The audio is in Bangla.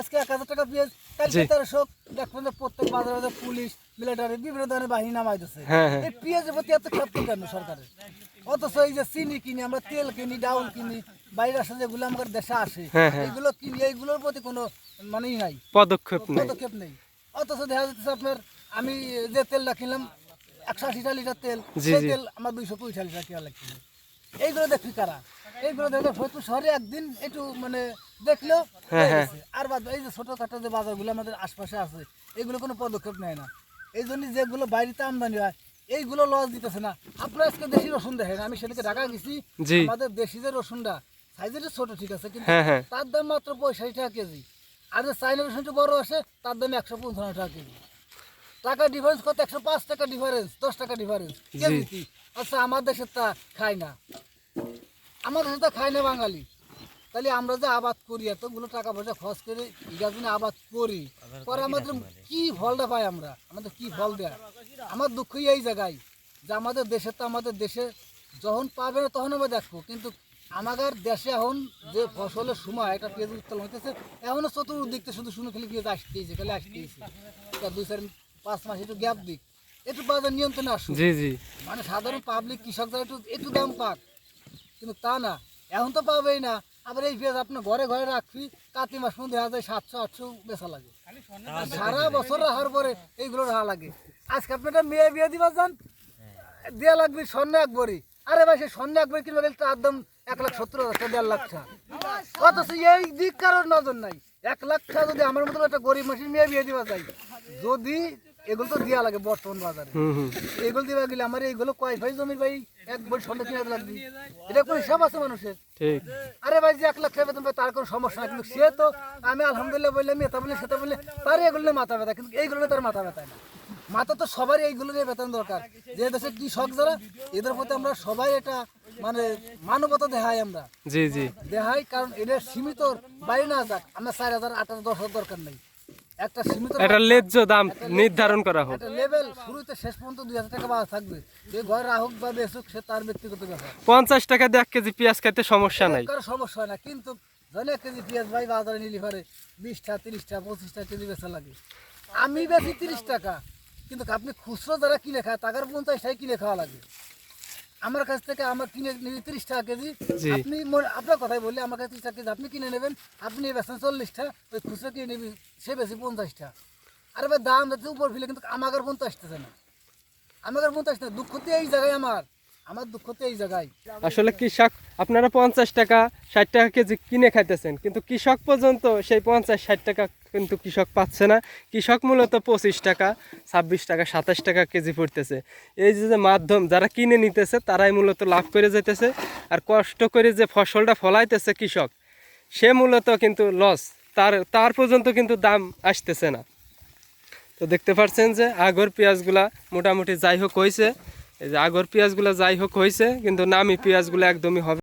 আজকে এক হাজার টাকা পেঁয়াজ কালকে জি। তেরোশো দেখবেন যে প্রত্যেক বাজারে বাজারে পুলিশ মিলিটারি বিভিন্ন ধরনের বাহিনী নামাই দিচ্ছে হ্যাঁ, হ্যাঁ। এই পেঁয়াজের প্রতি এত ক্ষেত্র কেন সরকারের? অথচ এই যে চিনি কিনি আমরা তেল কিনি ডাউল কিনি বাইরে আসে যেগুলো আমাদের দেশে আসে হ্যাঁ। এইগুলো কিনি এইগুলোর প্রতি কোনো মানেই নাই। পদক্ষেপ পদক্ষেপ নেই। অথচ দেখা যাচ্ছে আপনার আমি যে তেলটা কিনলাম একশো আশিটা লিটার তেল সেই তেল আমার দুইশো কুড়িটা লিটার কেনা লাগছে এইগুলো দেখি কারা? এইগুলো দেখে ফরিদপুর শহরে একদিন একটু মানে দেখলেও হ্যাঁ, হয়ে। আর বাদ এই যে ছোটখাটো যে বাজারগুলো আমাদের আশপাশে আছে এইগুলো কোনো পদক্ষেপ নেয় না। এই জন্য যেগুলো বাইরেতে আমদানি হয় এইগুলো লস দিতেছে না। আপনারা আজকে দেশি রসুন দেখেন আমি সেদিকে ঢাকা গেছি। আমাদের দেশি যে রসুনটা সাইজের ছোট ঠিক আছে কিন্তু হ্যাঁ তার দাম মাত্র পঁয়ষট্টি টাকা কেজি। আর যে চাইনা রসুনটা বড় আসে তার দাম একশো পঞ্চান্ন টাকা কেজি। টাকা ডিফারেন্স কত? একশো পাঁচ টাকা ডিফারেন্স দশ টাকা ডিফারেন্স কেজি আচ্ছা আমার দেশের তা খায় না। আমার তা খায় না বাঙালি। তাহলে আমরা যে আবাদ করি এতগুলো টাকা পয়সা খরচ করে ইগার জন্য আবাদ করি পরে আমাদের কি ফলটা পাই আমরা? আমাদের কি ফল দেয়? আমার দুঃখই এই জায়গায় যে আমাদের দেশে তো আমাদের দেশে যখন পাবে না তখন আমরা দেখব। কিন্তু আমাদের দেশে এখন যে ফসলের সময় একটা পেঁয়াজ উত্তোলন হইতেছে এখনও চতুর্দিক থেকে শুধু শুনে খেলে পেঁয়াজ আসতেইছে খালি আসতেইছে তা দুই চার পাঁচ মাস একটু গ্যাপ দিক। একটু বাজার নিয়ন্ত্রণে আসুক। জি জি। মানে সাধারণ পাবলিক কৃষকরা একটু একটু দাম পাক। কিন্তু তা না এখন তো পাবেই না। আবার এই পেঁয়াজ আপনার ঘরে ঘরে রাখবি কাতি মাস মধ্যে দেখা যায় সাতশো আটশো বেচা লাগে। আর সারা বছর রাখার পরে এইগুলো রাখা লাগে। আজকে আপনি একটা মেয়ে বিয়ে দিবার যান দেওয়া লাগবে স্বর্ণ একবারই আরে ভাই সেই স্বর্ণ একবার কিনবে গেলে তার দাম এক লাখ সত্তর হাজার দেড় লাখ টাকা। অথচ এই দিক কারোর নজর নাই। এক লাখ টাকা যদি আমার মতো একটা গরিব মানুষের মেয়ে বিয়ে দিবা যায় যদি এগুলো তো দেওয়া লাগে বর্তমান বাজারে। এগুলো দিবা গেলে আমার এইগুলো কয় ভাই জমির ভাই? এক বই সন্ধ্যা কিনে লাগবে। এটা কোনো হিসাব আছে মানুষের? ঠিক। আরে ভাই যে এক লাখ টাকা বেতন তার কোনো সমস্যা কিন্তু সে তো আমি আলহামদুলিল্লাহ বললাম এটা সেটা বলে তার এগুলো মাথা ব্যথা। কিন্তু এইগুলো তার মাথা ব্যথা না। মাথা তো সবারই এইগুলো নিয়ে বেতন দরকার। যে দেশের কৃষক যারা এদের প্রতি আমরা সবাই এটা মানে মানবতা দেখাই আমরা। জি জি। দেখাই কারণ এটা সীমিত বাইরে না যাক আমরা চার হাজার আট হাজার দশ হাজার দরকার নেই। একটা সীমিত একটা ন্যায্য দাম নির্ধারণ করা হোক। একটা লেভেল শুরুতে শেষ পর্যন্ত দুই হাজার টাকা বাড়া থাকবে। যে ঘরে রাহুক বা বেসুক সে তার ব্যক্তিগত ব্যাপার। পঞ্চাশ টাকা দিয়ে এক কেজি পেঁয়াজ খাইতে সমস্যা নাই। কারও সমস্যা হয় না কিন্তু এক কেজি পেঁয়াজ ভাই বাজারে নিলি পারে বিশটা তিরিশটা পঁচিশটা কেজি বেচা লাগে। আমি বেশি তিরিশ টাকা কিন্তু আপনি খুচরো যারা কিনে খায় টাকার পঞ্চাশ টাকা কিনে খাওয়া লাগে। আমার কাছ থেকে আমার কিনে নিবি তিরিশ টাকা কেজি। আপনি আপনার কথাই বললে আমার কাছে তিরিশ টাকা কেজি। আপনি কিনে নেবেন আপনি বেচেন চল্লিশটা ওই খুচরো কিনে নিবি সে বেশি পঞ্চাশটা আর এবার দাম যাচ্ছে উপর ফেলে কিন্তু আমাকে পঞ্চাশটা না। আমাকে পঞ্চাশ না। দুঃখ তো এই জায়গায় আমার। আমার দুঃখ তো আসলে কৃষক, আপনারা পঞ্চাশ টাকা, ষাট টাকা কেজি কিনে খাইতেছেন, কিন্তু কৃষক পর্যন্ত সেই পঞ্চাশ, ষাট টাকা কিন্তু কৃষক পাচ্ছে না। কৃষক মূলত পঁচিশ টাকা, ছাব্বিশ টাকা, সাতাশ টাকা কেজি পড়তেছে। এই যে মাধ্যম যারা কিনে নিতেছে, তারাই মূলত লাভ করে যেতেছে আর কষ্ট করে যে ফসলটা ফলাইতেছে কৃষক, সে মূলত কিন্তু লস তার তার পর্যন্ত কিন্তু দাম আসতেছে না। তো দেখতে পাচ্ছেন যে আগর পেঁয়াজগুলা মোটামুটি যাই হোক হয়েছে এই যে আগর পেঁয়াজগুলো যাই হোক হয়েছে কিন্তু নামি পেঁয়াজগুলো একদমই হবে